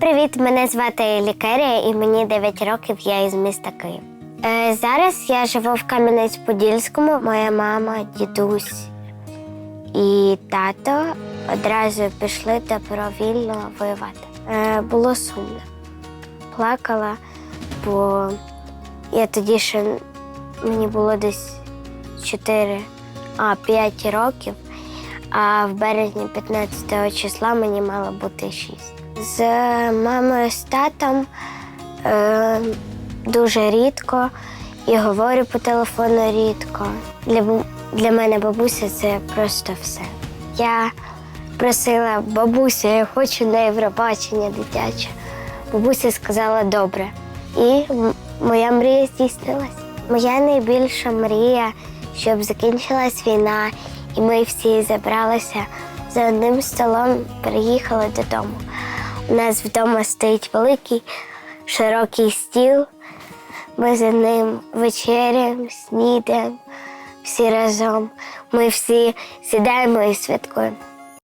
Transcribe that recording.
Привіт, мене звати Лікерія і мені 9 років, я із міста Київ. Е, зараз я живу в Кам'янець-Подільському. Моя мама, дідусь і тато одразу пішли добровільно воювати. Е, було сумно. Плакала, бо я тоді ще мені було десь 4, а 5 років, а в березні 15 числа мені мало бути 6. З мамою з татом е, дуже рідко і говорю по телефону рідко. Для, для мене бабуся це просто все. Я просила бабуся, я хочу на Євробачення дитяче. Бабуся сказала добре. І моя мрія здійснилась. Моя найбільша мрія, щоб закінчилась війна, і ми всі зібралися за одним столом, приїхали додому. У нас вдома стоїть великий широкий стіл. Ми за ним вечеряємо, снідаємо всі разом. Ми всі сідаємо і святкуємо.